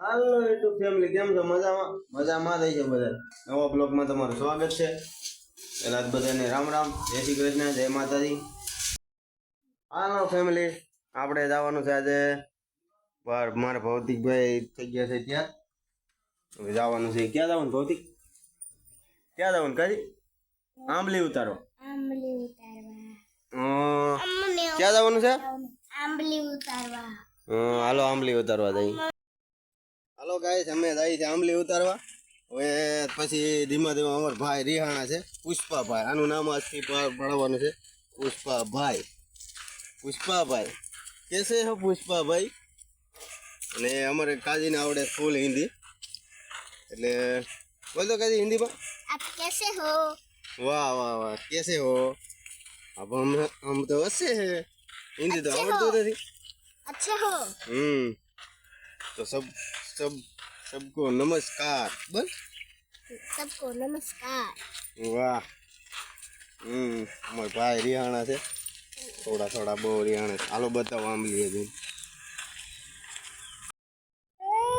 હાલો YouTube family કેમ છો? મજામાં? મજામાં થઈ છે બધા. નવા બ્લોગમાં તમારું સ્વાગત છે. પહેલા બધાને રામ રામ. જય શ્રી કૃષ્ણ જય માતાજી. હાલો ફેમિલી આપણે જવાનું છે આજે. બાર મારા ભૌતિકભાઈ થઈ ગયા છે ત્યાં. જવાનું છે. ક્યાં જવાનું ભૌતિક? ક્યાં જવાનું કાજી? આંબલી ઉતારો ક્યાં જવાનું છે? આંબલી ઉતારવા. હાલો આંબલી ઉતારવા જઈએ. હાલો ગાઈસ અમે જઈએ છીએ આંબલી ઉતારવા હવે પછી ધીમા ધીમા અમારા ભાઈ રિહાણા છે પુષ્પાભાઈ આનું નામ આજથી પા- પાડવાનું છે પુષ્પાભાઈ પુષ્પાભાઈ કેસે હો પુષ્પાભાઈ અને અમારે કાજીને આવડે ફૂલ હિન્દી એટલે બોલ તો કાજી હિન્દીમાં આપ કેસે હો વાહ વાહ વાહ कैसे हो अब हम हम तो अच्छे हैं हिंदी तो आवड़ती નથી अच्छे हो हम्म तो सब सब सबको नमस्कार बोल सबको नमस्कार વાહ હમ અમારા ભાઈ રિહાણા છે થોડા થોડા બહુ રિહાણા છે હાલો બતાવો આંબલી હજી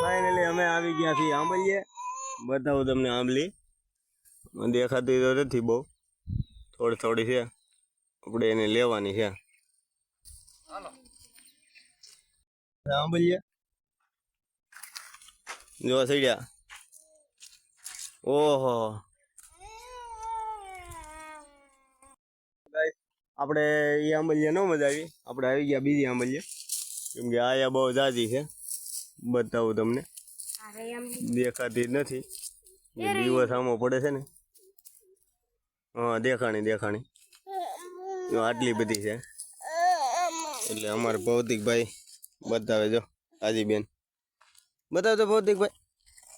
ફાઇનલી અમે આવી ગયા છીએ આંબલીએ બતાવું તમને આંબલી દેખાતી તો નથી બહુ થોડી થોડી છે આપણે એને લેવાની છે આંબલીએ જો સડ્યા ઓહો આપણે એ આંબલીએ ન મજા આવી. આપણે આવી ગયા બીજી આંબલીએ કેમ કે આયા બહુ જાજી છે. બતાવું તમને. દેખાતી નથી. દિવસ આમો પડે છે ને. હા દેખાણી દેખાણી. આટલી બધી છે. એટલે અમારે ભૌતિકભાઈ બતાવે જો આજીબેન. બતાવો તો ભૌતિકભાઈ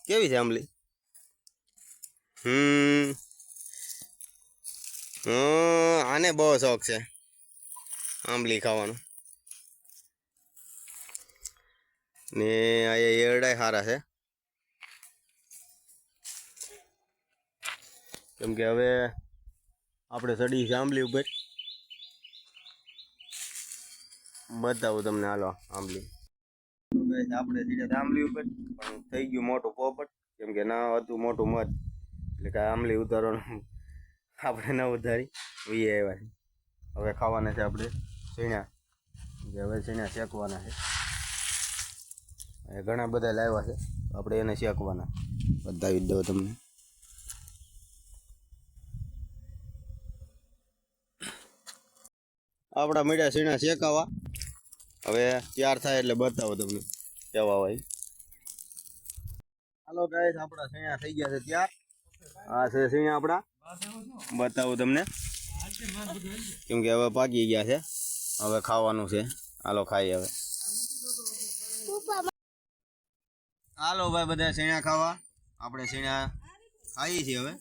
કેવી છે આંબલી? હમ. આને બહુ શોખ છે, આંબલી ખાવાનો. ને અહીંયા એરડાય સારા છે. કેમ કે હવે આપણે ચડી છે આંબલી ઉપર. બતાવું તમને હાલો આંબલી. આપણે સીધા આંબલી ઉપર પણ થઈ ગયું મોટું પોપટ, કેમ કે ના હતું મોટું મધ. એટલે કે આંબલી ઉતારવાનું આપણે ના ઉતારી વી આવ્યા છે. હવે ખાવાના છે આપણે સીણા હવે સીણા શેકવાના છે. ઘણા બધા લાવ્યા છે. આપણે એને શેકવાના. બતાવી દઉં તમને. આપણા મીઠા સીણા શેકાવા. હવે તૈયાર થાય એટલે બતાવો તમને. કેવા ભાઈ હાલો ગાઈસ આપણા સીણા થઈ ગયા છે ત્યાર. આ છે સીણા આપણા. બતાવું તમને. કેમ કે હવે પાકી ગયા છે. હવે ખાવાનું છે. હાલો ખાઈ હવે. હાલો ભાઈ, બધા સીણા ખાવા. આપણે સીણા ખાઈએ છીએ હવે.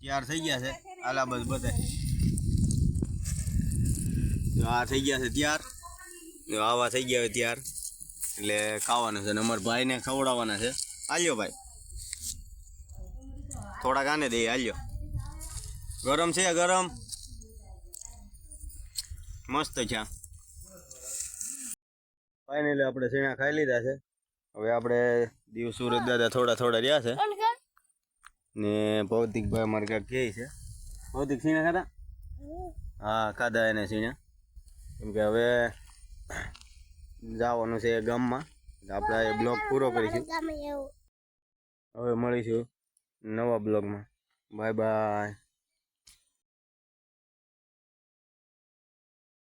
તૈયાર થઈ ગયા છે. હાલા બસ બધા. આ થઈ ગયા છે ત્યાર. આવા થઈ ગયા હવે તૈયાર. એટલે ખાવાના છે અને અમારા ભાઈને ખવડાવવાના છે. હાલ્યો ભાઈ. થોડાક આને દઈએ હાલ્યો ગરમ છે ગરમ. મસ્ત છે ફાઇનલી આપણે સીણા ખાઈ લીધા છે. હવે આપણે દીવ સુરત દાદા થોડા થોડા રહ્યા છે. ને ભૌતિકભાઈ અમારે ક્યાંક કહે છે. ભૌતિક સીણા ખાધા? હા ખાધા એને સીણા. કેમ કે હવે જવાનું છે ગામમાં. આપણે એ બ્લોગ પૂરો કરીશું. હવે મળીશું નવા બ્લોગમાં. Bye bye.